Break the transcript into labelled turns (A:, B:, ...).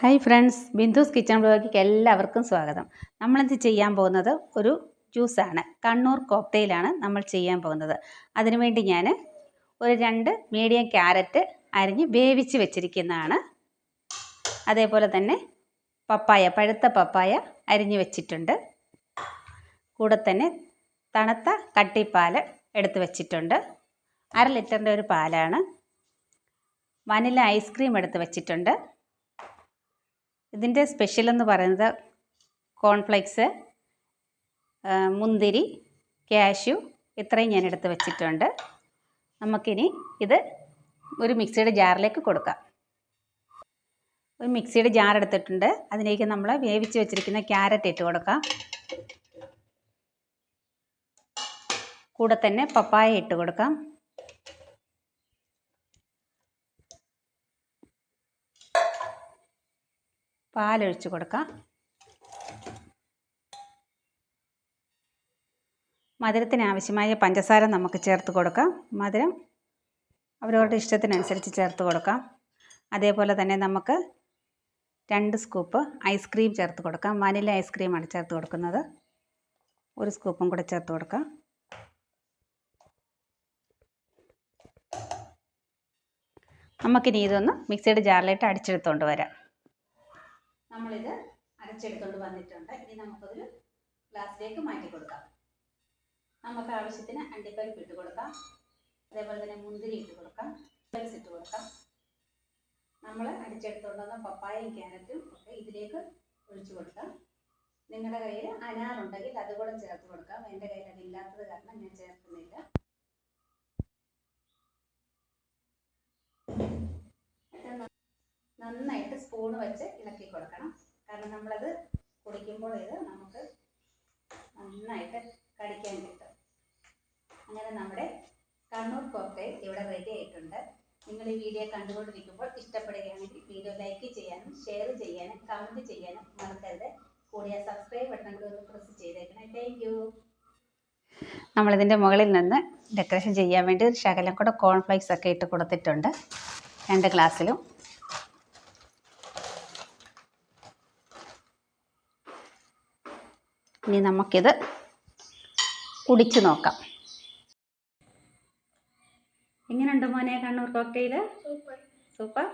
A: Hi friends Bindu's kitchen ബ്ലോഗിലേക്ക് എല്ലാവർക്കും സ്വാഗതം. നമ്മളിത് ചെയ്യാൻ പോകുന്നത്? ഒരു ജ്യൂസാണ് കണ്ണൂർ കോക്ടെയിലാണ് നമ്മൾ ചെയ്യാൻ പോകുന്നത്. അതിനുവേണ്ടി ഞാൻ ഒരു രണ്ട് മീഡിയം ക്യാരറ്റ് അരിഞ്ഞ് വേവിച്ച് വെച്ചിരിക്കുന്നതാണ്. അതേപോലെ തന്നെ പപ്പായ പഴുത്ത പപ്പായ അരിഞ്ഞ് വെച്ചിട്ടുണ്ട്. കൂടെ തന്നെ തണുത്ത കട്ടിപ്പാൽ എടുത്ത് വെച്ചിട്ടുണ്ട്. അര ലിറ്ററിന്റെ ഒരു പാലാണ്. വനില ഐസ്ക്രീം എടുത്ത് വെച്ചിട്ടുണ്ട്. ഇതിന്റെ സ്പെഷ്യൽ എന്ന് പറയുന്നത് കോൺഫ്ലെക്സ് മുന്തിരി കാഷ്യു ഇത്രയും ഞാൻ എടുത്ത് വെച്ചിട്ടുണ്ട്. നമുക്കിനി ഇത് ഒരു മിക്സിയുടെ ജാറിലേക്ക് കൊടുക്കാം. ഒരു മിക്സിയുടെ ജാർ എടുത്തിട്ടുണ്ട്. അതിലേക്ക് നമ്മൾ വേവിച്ച് വെച്ചിരിക്കുന്ന ക്യാരറ്റ് ഇട്ട് കൊടുക്കാം. കൂടെ തന്നെ പപ്പായ ഇട്ട് കൊടുക്കാം. പാലൊഴിച്ച് കൊടുക്കാം. മധുരത്തിന് ആവശ്യമായ പഞ്ചസാര നമുക്ക് ചേർത്ത് കൊടുക്കാം. മധുരം അവരവരുടെ ഇഷ്ടത്തിനനുസരിച്ച് ചേർത്ത് കൊടുക്കാം. അതേപോലെ തന്നെ നമുക്ക് രണ്ട് സ്കൂപ്പ് ഐസ്ക്രീം ചേർത്ത് കൊടുക്കാം. വനില ഐസ്ക്രീമാണ് ചേർത്ത് കൊടുക്കുന്നത്. ഒരു സ്കൂപ്പും കൂടെ ചേർത്ത് കൊടുക്കാം. നമുക്കിനി ഇതൊന്ന് മിക്സിയുടെ ജാറിലിട്ട് അടിച്ചെടുത്തുകൊണ്ട് വരാം. നമ്മളിത് അരച്ചെടുത്തുകൊണ്ട് വന്നിട്ടുണ്ട്. ഇനി നമുക്കതൊരു ഗ്ലാസ്സിലേക്ക് മാറ്റി കൊടുക്കാം. നമുക്ക് ആവശ്യത്തിന് അണ്ടിപ്പരിപ്പ് ഇട്ട് കൊടുക്കാം. അതേപോലെ തന്നെ മുന്തിരി ഇട്ട് കൊടുക്കാം. ഫ്ലക്സ് ഇട്ട് കൊടുക്കാം. നമ്മൾ അടിച്ചെടുത്തുകൊണ്ട് വന്ന പപ്പായയും ക്യാരറ്റും ഒക്കെ ഇതിലേക്ക് ഒഴിച്ചു കൊടുക്കാം. നിങ്ങളുടെ കയ്യിൽ അനാറുണ്ടെങ്കിൽ അതുകൂടെ ചേർത്ത് കൊടുക്കാം. എന്റെ കയ്യിൽ അതില്ലാത്തത് കാരണം ഞാൻ ചേർക്കുന്നില്ല. നന്നായിട്ട് സ്പൂൺ വെച്ച് ഇളക്കി കൊടുക്കണം. കാരണം നമ്മളത് കുടിക്കുമ്പോൾ ഇത് നമുക്ക് നന്നായിട്ട് കടിക്കാൻ കിട്ടും. അങ്ങനെ നമ്മുടെ കണ്ണൂർ കോക്ടെയിൽ ഇവിടെ റെഡി ആയിട്ടുണ്ട്. നിങ്ങൾ ഈ വീഡിയോ കണ്ടുകൊണ്ടിരിക്കുമ്പോൾ ഇഷ്ടപ്പെടുകയാണെങ്കിൽ വീഡിയോ ലൈക്ക് ചെയ്യാനും ഷെയർ ചെയ്യാനും കമന്റ് ചെയ്യാനും മറക്കരുത്. കൂടിയ സബ്സ്ക്രൈബ് ബട്ടൺ കൂടി ഒന്ന് പ്രസ് ചെയ്തേക്കണേ. താങ്ക് യു നമ്മളിതിന്റെ മുകളിൽ നിന്ന് ഡെക്കറേഷൻ ചെയ്യാൻ വേണ്ടി ഒരു ശകലം കൂടെ കോൺഫ്ലേക്സ് ഒക്കെ ഇട്ട് കൊടുത്തിട്ടുണ്ട്. രണ്ട് ഗ്ലാസ്സിലും ഇനി നമുക്കിത് കുടിച്ച് നോക്കാം. എങ്ങനെയുണ്ട് മോനെ കണ്ണൂർ കോക്ടെയിൽ സൂപ്പർ.